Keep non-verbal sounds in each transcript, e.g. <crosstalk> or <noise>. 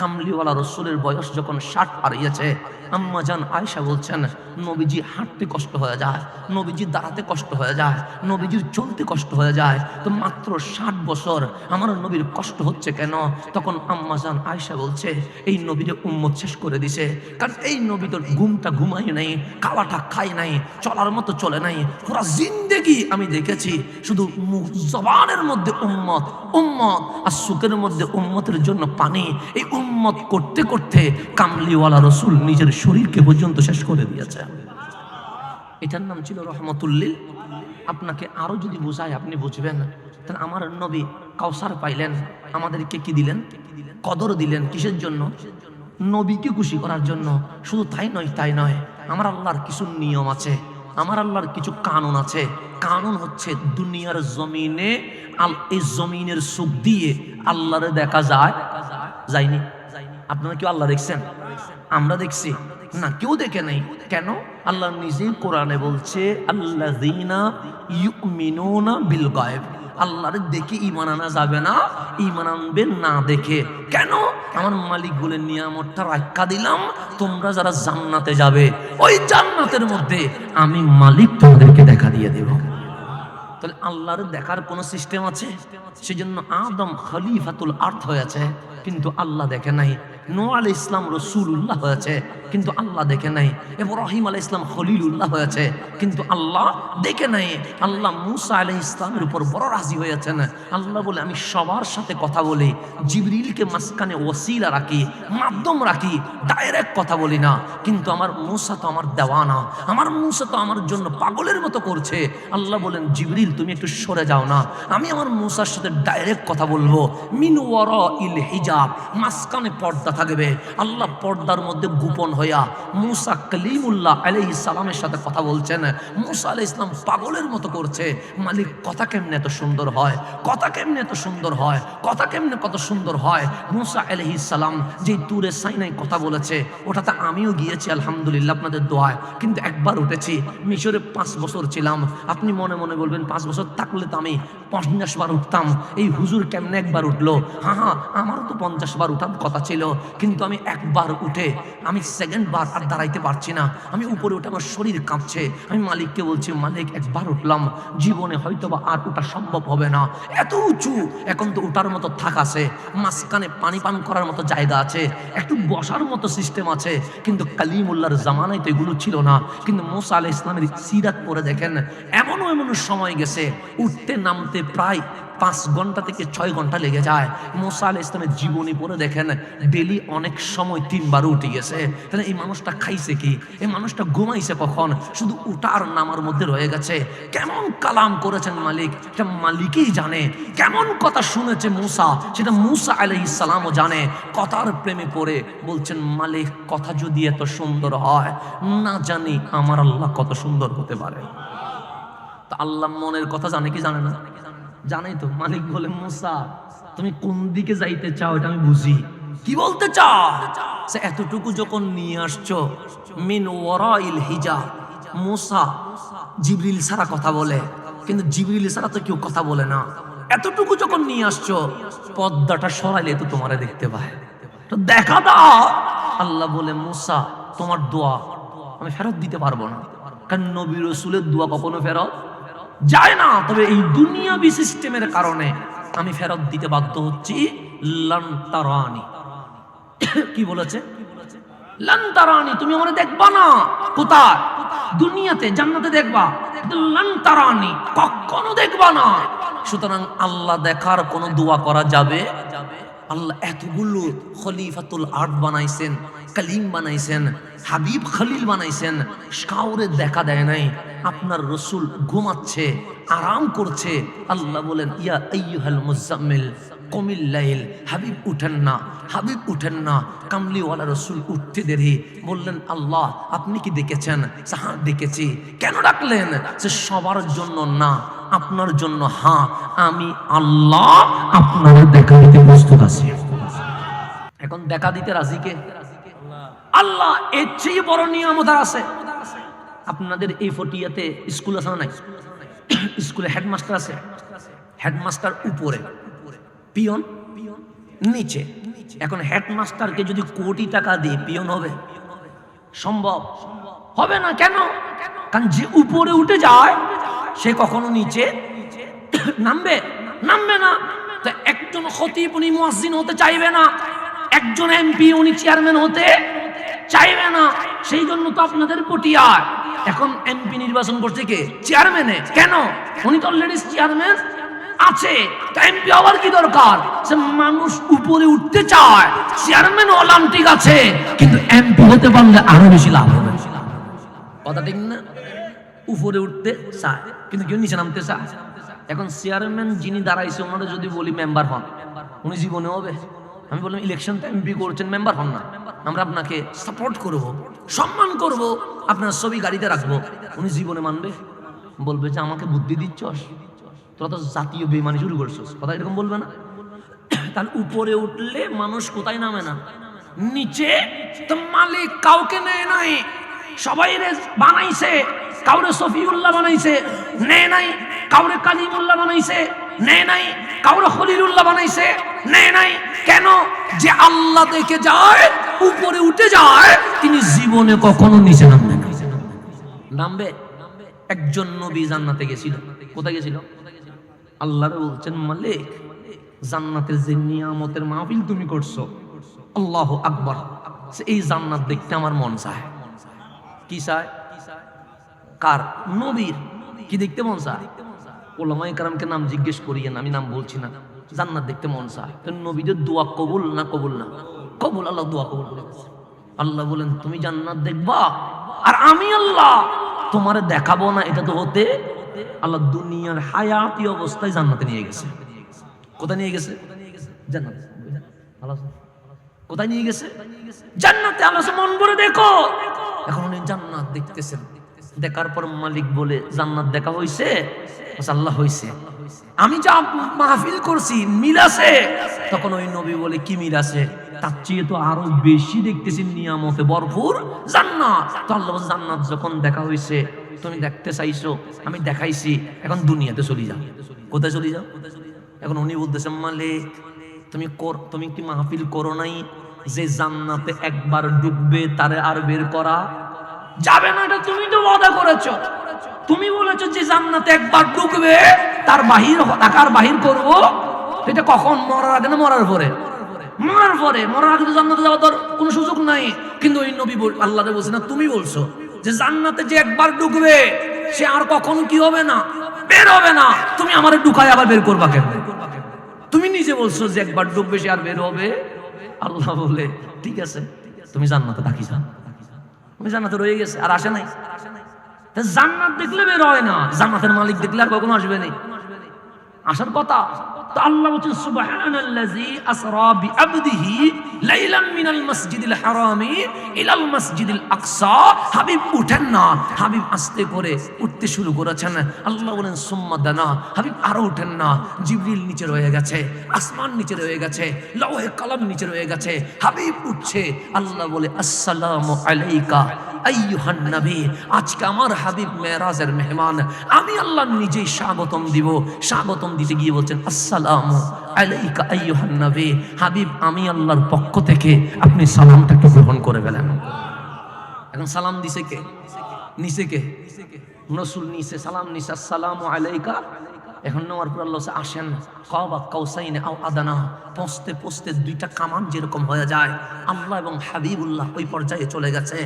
কামলিওয়ালা রসুলের বয়স যখন ষাট পারিয়েছে আম্মা জান আয়সা বলছেন, নবীজি হাঁটতে কষ্ট হয়ে যায়, নবীজি দাঁড়াতে কষ্ট হয়ে যায় নবীজির চলতে কষ্ট হয়ে যায়। তো মাত্র ষাট বছর আমার নবীর কষ্ট হচ্ছে কেন? তখন আম্মা জান আয়সা বলছে, এই নবীরে উম্মত শেষ করে দিছে। কারণ এই নবী তোর ঘুমটা ঘুমাই নাই, খাওয়াটা খাই নাই, চলার মতো চলে নাই। পুরা জিন্দেগি আমি দেখেছি, শুধু মুখ জবানের মধ্যে উম্মত উম্মত, আর সুখের মধ্যে উম্মতের জন্য পানি। এই উম্মত করতে করতে কামলিওয়ালা রসুল নিজের শরীরকে পর্যন্ত শেষ করে দিয়েছে এটার নাম ছিল রহমতুল্লিল। আপনাকে আরও যদি বোঝায় আপনি বুঝবেন। আমার নবী কাউসার পাইলেন, আমাদেরকে কি দিলেন? কদর দিলেন কিসের জন্য? নবীকে খুশি করার জন্য। শুধু তাই নয় তাই নয়, আমার আল্লাহর কিছু নিয়ম আছে, আমার আল্লাহর কিছু কানুন আছে। কানুন হচ্ছে দুনিয়ার জমিনে, আল এই জমিনের সুখ দিয়ে আল্লাহরে দেখা যায়। যায়নি? আপনারা কেউ আল্লাহ দেখছেন? আমরা দেখছি। না, কেউ দেখে নাই। কেন? আল্লাহ নিজেই কোরআনে বলছে আল্লাহ বিল গায়েব। আল্লাহর দেখে ইমান আনা যাবে না ইমান আনবে না দেখে। কেন? আমার মালিক বলে, নিয়ামতটা রাখা দিলাম, তোমরা যারা জান্নাতে যাবে, ওই জান্নাতের মধ্যে আমি মালিক তোমাদেরকে দেখা দিয়ে দেব। তাহলে আল্লাহর দেখার কোনো সিস্টেম আছে? সেজন্য আদম খলিফাতুল আর্থ হয়েছে, কিন্তু আল্লাহ দেখে নাই। নো আল ইসলাম রসুল্লাহ হয়েছে, কিন্তু আল্লাহ দেখে নাই। এবং রহিম আলাই ইসলাম খলিলুল্লাহ হয়েছে, কিন্তু আল্লাহ দেখে নাই। আল্লাহ মুসা আলাই ইসলামের উপর বড় রাজি হয়েছেন। আল্লাহ বলে, আমি সবার সাথে কথা বলি, জিবরিলকে মাঝখানে ওসিলা রাখি, মাধ্যম রাখি ডাইরেক্ট কথা বলি না। কিন্তু আমার মুসা তো আমার দেওয়ানা, আমার মুসা তো আমার জন্য পাগলের মতো করছে। আল্লাহ বলেন, জিবরিল, তুমি একটু সরে যাও না। আমি আমার মুসার সাথে ডাইরেক্ট কথা বলব। মিন ওয়ার ইল হিজাব, মাঝখানে পর্দা থাকবে। আল্লাহ পর্দার মধ্যে গোপন হইয়া মুসা কলিমুল্লাহ আলাইহিস সালামের সাথে কথা বলছেন। মুসা আলাইহিস সালাম পাগলের মতো করছে। মালিক, কথা কেমনে এত সুন্দর হয়? কথা কেমনে এত সুন্দর হয়? কথা কেমনে কত সুন্দর হয়? মুসা আলাইহিস সালাম যে তুরে সাইনাই কথা বলেছে, ওটাতে আমিও গিয়েছি, আলহামদুলিল্লাহ আপনাদের দোয়ায়। কিন্তু একবার উঠেছি, মিশরে পাঁচ বছর ছিলাম। আপনি মনে মনে বলবেন, পাঁচ বছর থাকলে তো আমি পঞ্চাশ বার উঠতাম। এই হুজুর কেমনে একবার উঠল? হ্যাঁ হ্যাঁ আমারও তো পঞ্চাশ বার উঠার কথা ছিল। কিন্তু আমি একবার উঠে, আমি সেকেন্ড বার আর দাঁড়াইতে পারছি না। আমি উপরে উঠে আমার শরীর কাঁপছে। আমি মালিককে বলছি, মালিক, একবার উঠলাম। জীবনে হয়তো বা আর ওটা সম্ভব হবে না। এত উঁচু, এখন তো উঠার মতো থাক আছে। মাঝখানে পানি পান করার মতো জায়গা আছে। একটু বসার মতো সিস্টেম আছে। কিন্তু কালিমুল্লার জামানায় তো এগুলো ছিল না। কিন্তু মোসা আলাহ ইসলামের সিরাত পরে দেখেন, এমনও এমন সময় গেছে। উঠতে নামতে প্রায় পাঁচ ঘণ্টা থেকে ছয় ঘণ্টা লেগে যায়। মোসা আল ইসলামের জীবনী পড়ে দেখেন, ডেলি অনেক সময় তিনবার উঠে গেছে তাহলে এই মানুষটা খাইছে কি? এই মানুষটা ঘুমাইছে কখন? শুধু উঠার নামার মধ্যে রয়ে গেছে। কেমন কালাম করেছেন মালিক? এটা মালিকই জানে। কেমন কথা শুনেছে মুসা? সেটা মুসা আলহ ইসালামও জানে। কথার প্রেমে পড়ে বলছেন, মালিক, কথা যদি এত সুন্দর হয়, না জানি আমার আল্লাহ কত সুন্দর হতে পারে। তা আল্লাহ মনের কথা জানে কি জানে না? জানাই তো, মালিক বলে, মুসা, তুমি কোন দিকে যাইতে চাও এটা আমি বুঝি। কি বলতে চাও? এতটুকু যখন নিয়ে আসছো, মিন ওয়ারাইল হিজা মুসা, জিবরিল সারা কথা বলে, কিন্তু জিবরিল সারা তো কেউ কথা বলে না। এতটুকু যখন নিয়ে আসছো, পদ্মাটা সরাইলে তো তোমারে দেখতে পায়। তো দেখা দাও। আল্লাহ বলে, মুসা, তোমার দোয়া আমি ফেরত দিতে পারব না, কারণ নবী রসুলের দোয়া কখনো ফেরত যায় না। তবে এই দুনিয়াবি সিস্টেমের কারণে আমি ফেরত দিতে বাধ্য হচ্ছি লন্তারানি কি বলেছে? লন্তারানি তুমি আমার দেখবা না? কোথায়? দুনিয়াতে, জান্নাতে দেখবা। লন্তারানি কখনো দেখবা না। সুতরাং আল্লাহ দেখার কোনো দোয়া করা যাবে? আল্লাহ এতগুলো খলিফাতুল আর্ট বানাইছেন, কালিম বানাইছেন, হাবিব খলিল বানাইছেন, কাউরে দেখা দেয় নাই। আপনার রসুল ঘুমাচ্ছে, আরাম করছে। আল্লাহ বলেন, ইয়া আইয়ুহাল মুজাম্মিল, কমিল লাইল, হাবিব উঠেন না, হাবিব উঠেন না, কামলিওয়ালা রসুল উঠতে দেরি। বললেন, আল্লাহ, আপনি কি দেখেছেন? হ্যাঁ দেখেছি। কেন ডাকলেন? যে সবার জন্য না, আপনার জন্য হ্যাঁ আমি আল্লাহ আপনার দেখা দিতে প্রস্তুত আছি। এখন দেখা দিতে রাজি কে? আল্লাহ, এর চেয়ে বড় নিয়ামত আর আছে। আপনাদের এই ফটিয়াতে স্কুল আছে নাই? স্কুলে হেডমাস্টার আছে? হেডমাস্টার উপরে। পিয়ন? নিচে। এখন হেডমাস্টারকে যদি কোটি টাকা দিয়ে পিয়ন হবে, সম্ভব? হবে না কেন? কারণ যে উপরে উঠে যায়, সে কখনো নিচে নামবে? নামবে না। তো একজন খতিব উনি মুয়াজ্জিন হতে চাইবে না। একজন এমপি উনি চেয়ারম্যান হতে চাইবে না। সেই জন্য তো আপনাদের পটিয়ায়। এখন এমপি নির্বাচন করছে কে? চেয়ারম্যানে কেন? উনি তো অলরেডি চেয়ারম্যান আছে। এমপি হওয়ার কি দরকার? সে মানুষ উপরে উঠতে চায়। চেয়ারম্যান হলাম ঠিক আছে। কিন্তু এমপি হতে পারলে আরও বেশি লাভ হবে। কথা ঠিক না? উপরে উঠতে চায়, কিন্তু কেউ নিচে নামতে চায়। এখন চেয়ারম্যান যিনি দাঁড়াইছে, ওনারা যদি বলি মেম্বার হন, উনি জীবনে হবে। আমি বললাম ইলেকশন তো এমপি করছেন মেম্বার হন না। আমরা আপনাকে সাপোর্ট করব, সম্মান করব, আপনার ছবি গাড়িতে রাখব। উনি জীবনে মানবে। বলবে যে, আমাকে বুদ্ধি দিচ্ছস? তোরা তো জাতীয় বেমানি শুরু করছিস। কথা এরকম বলবে না? <coughs> তার উপরে উঠলে মানুষ কোথায় নামে না? নিচে তো মালিক কাউকে নেয় নাই। সবাই রে বানাইছে। কাউরে সফিউল্লাহ বানাইছে, নেয় নাই। কাউরে কালিমুল্লাহ বানাইছে। নেয় নাই? কাউরে খলিলুল্লাহ বানাইছে? নেয় নাই? কেন? যে আল্লাহ দেখে যায়, উপরে উঠে যায়, তিনি জীবনে কখনো নিচে নামবে না। নামবে? একজন নবী জান্নাতে গেছিল। কোথায় গেছিল? আল্লাহর বলছেন, মালিক, জান্নাতের যে নিয়ামতের মাহফিল তুমি করছ, আল্লাহ আকবর। এই জান্নাত দেখতে আমার মন চায়। কি চায়? কার? নবীর। কি দেখতে মন চায়? ওলামাই কারামকে নাম জিজ্ঞেস করিয়েন আমি নাম বলছি না। জান্নাত দেখতে মন চায়? নবীদের দোয়া কবুল না কবুল না? কবুল আল্লাহ দোয়া কবুল করে আল্লাহ বলেন, তুমি জান্নাত দেখবা? আর আমি আল্লাহ, তোমারে দেখাবো না, এটা তো হতে আল্লাহ দুনিয়ার হায়াতি অবস্থায় জান্নাতে নিয়ে গেছে। কোথায় নিয়ে গেছে? জান্নাত। আছে? কোথায় নিয়ে গেছে? জান্নাতে। আল্লাহ মন ভরে দেখো। এখন উনি জান্নাত দেখতেছেন। দেখার পর মালিক বলে, জান্নাত দেখা হইছে? আল্লাহ হইছে। আমি যা মাহফিল করছি, মিল আছে। তখন ওই নবী বলে, কি মিল আছে? তার চেয়ে তো আরও বেশি দেখতেছি নিয়ামতে ভরপুর জান্নাত। আল্লাহ জান্নাত যখন দেখা হইছে, তুমি দেখতে চাইছো, আমি দেখাইছি, এখন দুনিয়াতে চলে যাও। কোথায় চলে যাও? এখন উনি বলতেছেন মালিক, তুমি কর- তুমি কি মাহফিল করো নাই? যে জান্নাতে একবার ডুববে, তারে আর বের করা যাবে না এটা তুমি তো ওয়াদা করেছ। তুমি বলেছ যে জান্নাতে একবার ঢুকবে, তার বাহির টাকার বাহির করব। এটা কখন? মরার আগে না মরার পরে? মরার পরে। মরার আগে তো জান্নাতে যাওয়ার তোর কোনো সুযোগ নাই। কিন্তু ওই নবী আল্লাহ বলছে না, তুমি বলছো যে জান্নাতে যে একবার ঢুকবে, সে আর কখনো কি হবে না? বের হবে না। তুমি আমারে ঢুকায় আবার বের করবা কেন তুমি নিজে বলছো যে একবার ডুববে সে আর বের হবে? আল্লাহ বলে, ঠিক আছে, তুমি জান্নাতে থাকি যাও জান্নাতে রয়ে গেছে, আর আসে নাই। জান্নাত দেখলে বের হয় না। জান্নাতের মালিক দেখলে আর কখনো আসবে না। আসার কথা? আল্লাহ হাবিব করে উঠতে শুরু করেছেন। আল্লাহ বলেন দানা। আরও উঠেন না। নিচে রয়ে গেছে, আসমান নিচে রয়ে গেছে, লৌহে কলম নিচে রয়ে গেছে। হাবিব উঠছে। আল্লাহ বলে, আসসালামু আলাইকা। আইয়ুহান নবী আজকে আমার হাবিব মেরাজের মেহমান। আমি আল্লাহ নিজেই স্বাগতম দিব। স্বাগতম দিতে গিয়ে বলছেন, আসসালামু আলাইকা আইয়ুহান নবী হাবিব, আমি আল্লাহর পক্ষ থেকে আপনি সালামটাকে গ্রহণ করে গেলেন এখন সালাম দিছে কে? নিচে কে? নসুল নিচে সালাম নিচে আসসালামু আলাইকা এখন নেওয়ার পর আল্লাহ আসেন, কবা কৌসাইনে আও আদানা পৌঁছতে পৌঁছতে দুইটা কামান যেরকম হয়ে যায়, আল্লাহ এবং হাবিবুল্লাহ ওই পর্যায়ে চলে গেছে।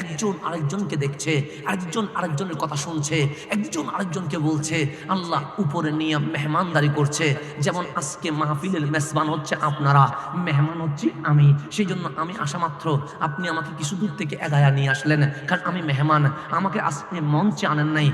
একজন আরেকজনকে দেখছে একজন আরেকজনের কথা শুনছে, একজন আরেকজনকে বলছে, আল্লাহ উপরে নিয়ে মেহমানদারি করছে, যেমন আজকে মাহফিলের মেজবান হচ্ছে আপনারা, মেহমান হচ্ছে আমি সেই জন্য আমি আসা মাত্র, আপনি আমাকে কিছু দূর থেকে এগায়া নিয়ে আসলেন, কারণ আমি মেহমান, আমাকে আজকে মঞ্চে আনেন নাই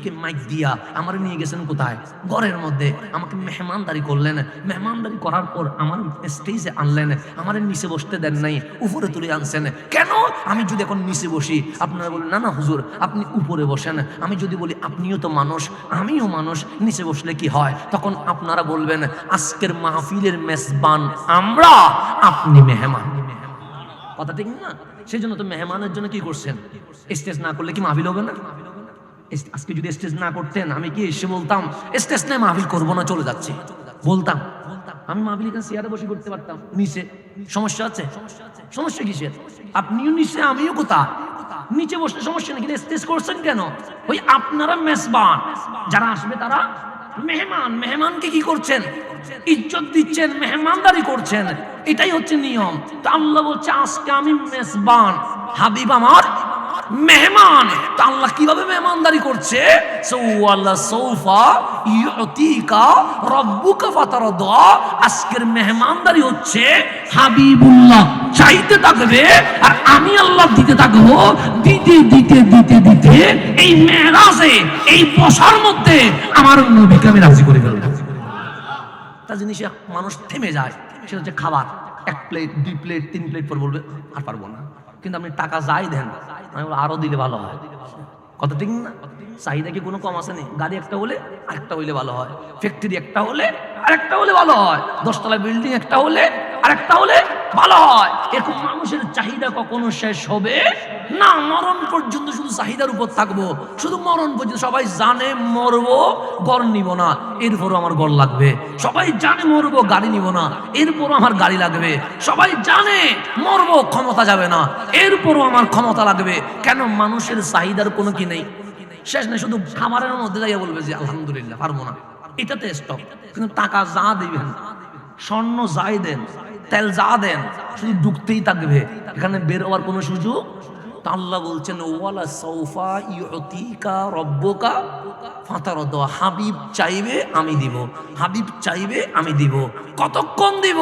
হুজুরকে মাইক দিয়া, আমার নিয়ে গেছেন কোথায়? ঘরের মধ্যে, আমাকে মেহমানদারি করলেন। মেহমানদারি করার পর আমার স্টেজে আনলেন। আমার নিচে বসতে দেন নাই, উপরে তুলে আনছেন। কেন? আমি যদি এখন নিচে বসি। আপনারা বলেন না না, হুজুর, আপনি উপরে বসেন। আমি যদি বলি, আপনিও তো মানুষ, আমিও মানুষ, নিচে বসলে কি হয়? তখন আপনারা বলবেন, আজকের মাহফিলের মেজবান আমরা, আপনি মেহমান। কথা ঠিক না? সেই জন্য তো মেহমানের জন্য কি করছেন? স্টেজ না করলে কি মাহফিল হবে না? আজকে যদি স্টেজ না করতেন, আমি কি এসে বলতাম স্টেজ নিয়ে মাহফিল করব না, চলে যাচ্ছে। বলতাম। আমি মাহফিলিকা চেয়ারে বসে করতে পারতাম। নিচে। সমস্যা আছে? সমস্যা কিসের? আপনিও নিচে, আমিও কোথা নিচে বসলে সমস্যা নেই, কিন্তু স্টেজ করছেন কেন? ওই আপনারা মেজবান। যারা আসবে তারা মেহমান। মেহমানকে কি করছেন? ইজ্জত দিচ্ছেন, মেহমানদারি করছেন। এটাই হচ্ছে নিয়ম। তো আল্লাহ বলছে, আজকে আমি মেজবান। হাবিব আমার মেহমান। তা আল্লাহ কীভাবে মেহমানদারি করছে? আজকের মেহমানদারি হচ্ছে হাবিবুল্লাহ। চাইতে থাকবে আর আমি আল্লাহ দিতে থাকব, দিতে দিতে দিতে দিতে এই মেহরাজে, এই বসার মধ্যে আমার নবীকে আমি রাজি করে ফেলব। একটা জিনিসে মানুষ থেমে যায়, সেটা হচ্ছে খাবার। এক প্লেট দুই প্লেট তিন প্লেট পর বলবে, আর পারব না। কিন্তু আপনি টাকা যাই দেন আমি আরও আরও দিলে ভালো হয়। কত ঠিক না? চাহিদা কি কোনো কম আসেনি গাড়ি একটা হলে আরেকটা হইলে ভালো হয়। ফ্যাক্টরি একটা হলে আরেকটা হলে ভালো হয়। দশতলা বিল্ডিং একটা হলে আরেকটা হলে ভালো হয়। এরকম মানুষের চাহিদা কখনো শেষ হবে? না, মরণ পর্যন্ত শুধু চাহিদার উপর থাকব। শুধু মরণ পর্যন্ত সবাই জানে মরবো গড় নিব না। এরপরও আমার গড় লাগবে। সবাই জানে মরবো, গাড়ি নিব না। এরপরও আমার গাড়ি লাগবে। সবাই জানে মরবো, ক্ষমতা যাবে না। এরপরও আমার ক্ষমতা লাগবে। কেন? মানুষের চাহিদার কোনো কি নেই? শেষ নেই, শুধু খামারের মধ্যে যাইয়া বলবে যে, আলহামদুলিল্লাহ, পারব না। এটাতে স্টপ কিন্তু টাকা যা দিবেন, স্বর্ণ যাই দেন তেল যা দেন, শুধু ঢুকতেই থাকবে। এখানে বের হওয়ার কোনো সুযোগ? তা আল্লাহ বলছেন, ওয়ালা সৌফা ইউতিকা রব্বকা ফাতারদ। হাবিব চাইবে, আমি দিব। হাবিব চাইবে, আমি দিব। কতক্ষণ দিব?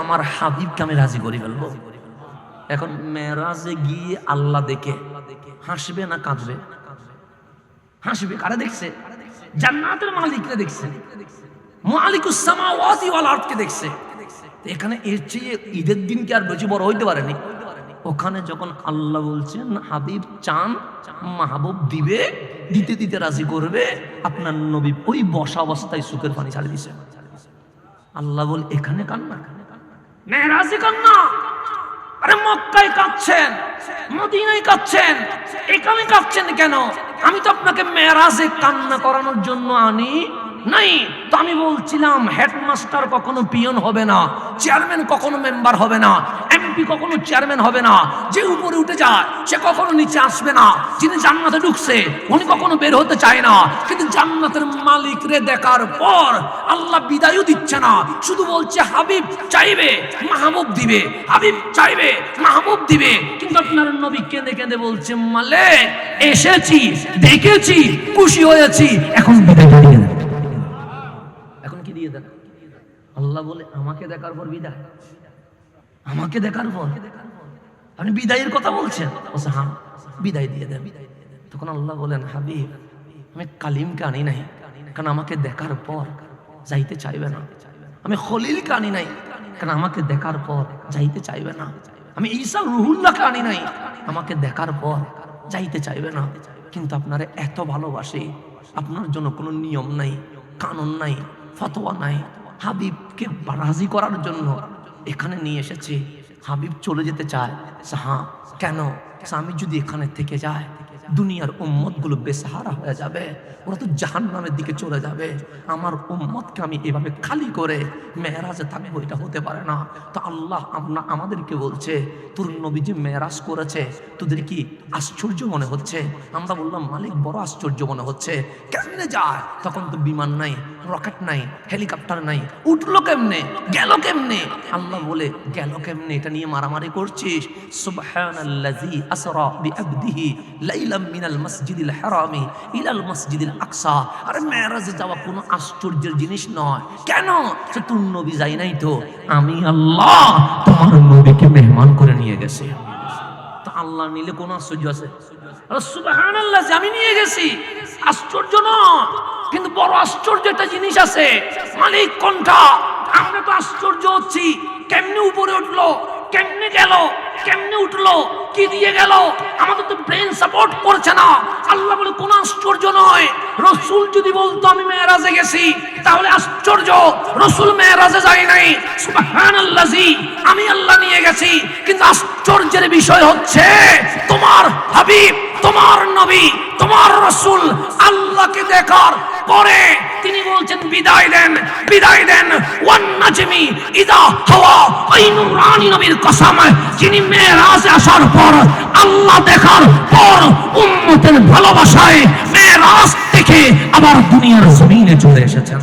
আমার হাবিবকে আমি রাজি করে ফেলব। এখন মেরাজে গিয়ে আল্লাহ দেখে, হাসবে না কাঁদবে? হাসবে, কারা দেখছে? জান্নাতের মালিকরে দেখছে। মালিকুস সামাওয়াতি ওয়াল আরদকে দেখছে। এখানে এর চেয়ে ঈদের দিন কি আর বেশি বড় হইতে পারেনি? ওখানে যখন আল্লাহ বলছেন, হাবিব চান, মাহবুব দিবে, দিতে দিতে রাজি করবে, আপনার নবী ওই বসা অবস্থায় সুখের পানি ছাড়ে দিছে। আল্লাহ বল, এখানে কান্না? মেহরাজে কান্না। আরে মক্কায় কাঁদছেন? মদিনায় কাঁদছেন? এখানে কাঁদছেন কেন? আমি তো আপনাকে মেরাজে কান্না করানোর জন্য আনি। নাই। তো আমি বলছিলাম, হেডমাস্টার কখনো পিয়ন হবে না, চেয়ারম্যান কখনো মেম্বার হবে না, এমপি কখনো চেয়ারম্যান হবে না। যে উপরে উঠে যায়, সে কখনো নিচে আসবে না। যিনি জান্নাতে ঢুকছে, উনি কখনো বের হতে চায় না। কিন্তু জান্নাতের মালিক রে দেখার পর আল্লাহ বিদায়ও দিচ্ছে না। শুধু বলছে, হাবিব চাইবে, মাহবুব দিবে। হাবিব চাইবে, মাহবুব দিবে। কিন্তু আপনার নবী কেঁদে কেঁদে বলছে মালে এসেছি, দেখেছি, খুশি হয়েছি, এখন বিদায় দিয়ে দেন। আল্লাহ বলে, আমাকে দেখার পর বিদায়। আমাকে দেখার পর? আপনি বিদায়ের কথা বলছেন? বলছে হ্যাঁ বিদায় দিয়ে দেন। তখন আল্লাহ বলেন, হাবিব, আমি কালিমকে আনি নাই, কারণ আমাকে দেখার পর যাইতে চাইবে না। আমি খলিলকে আনি নাই, কারণ আমাকে দেখার পর যাইতে চাইবে না। আমি ঈসা রুহুল্লাহকে আনি নাই, আমাকে দেখার পর যাইতে চাইবে না। কিন্তু আপনারা এত ভালোবাসে, আপনার জন্য কোনো নিয়ম নাই, কানুন নাই ফতোয়া নাই। হাবিবকে রাজি করার জন্য এখানে নিয়ে এসেছে। হাবিব চলে যেতে চায়। সে, হ্যাঁ কেন? স্বামী আমি যদি এখানে থেকে যায় দুনিয়ার উম্মতগুলো বেসাহারা হয়ে যাবে। ওরা তো জাহান নামের দিকে চলে যাবে। আমার উম্মতকে আমি এভাবে খালি করে মেয়েরাজে থাকব, এটা হতে পারে না। তো আল্লাহ আমরা, আমাদেরকে বলছে, তোর নবী যে মেয়েরাজ করেছে, তোদের কি আশ্চর্য মনে হচ্ছে? আমরা বললাম, মালিক, বড় আশ্চর্য মনে হচ্ছে। কেমনে যায়? তখন তো বিমান নাই, রকেট নাই, হেলিকপ্টার নাই। উঠল কেমনে? গেল কেমনে? আল্লাহ বলে, গেল কেমনে? এটা নিয়ে মারামারি করছিস? আসরা বিআবদিহি লাইলাম মিনাল মাসজিদিল হারামি ইলাল মাসজিদিল আকসা। আরে মেরাজে যাওয়া কোনো আশ্চর্যের জিনিস নয়। কেন? সে তোর নবী যাই নাই তো? আমি আল্লাহ তোমার নবীকে মেহমান করে নিয়ে গেছে। তো আল্লাহ নিলে কোন আশ্চর্য আছে? সুবহানাল্লাহ, যে আমি নিয়ে গেছি। আশ্চর্য নয়, কিন্তু বড় আশ্চর্য একটা জিনিস আছে। মালিক কোনটা? আমরা তো আশ্চর্য হচ্ছি। কেমনে উপরে উঠল? কেমনে গেল? কেমনে উঠল? কি দিয়ে গেল। আমাদের তো ব্রেন সাপোর্ট করছে না। আল্লাহ বলে, কোন আশ্চর্য নয়। রসুল যদি বলতো, আমি মেয়েরাজে গেছি, তাহলে আশ্চর্য। রসুল মেয়েরাজে যাই নাই। সুবহানাল্লাহি আমি আল্লাহ নিয়ে গেছি। কিন্তু আশ্চর্যের বিষয় হচ্ছে, তোমার হাবিব তোমার নবী, তোমার রসুল আল্লাহকে দেখার পরে তিনি বলছেন, বিদায় দেন বিদায় দেন। ওয়ান নাজমি ইদা হাওয়া ওই নুরানি নবীর কসম, যিনি মেরাজে আসার পর আল্লাহ দেখার পর উম্মতের ভালোবাসায় মেরাজ থেকে আবার দুনিয়ার জমিনে চলে এসেছেন।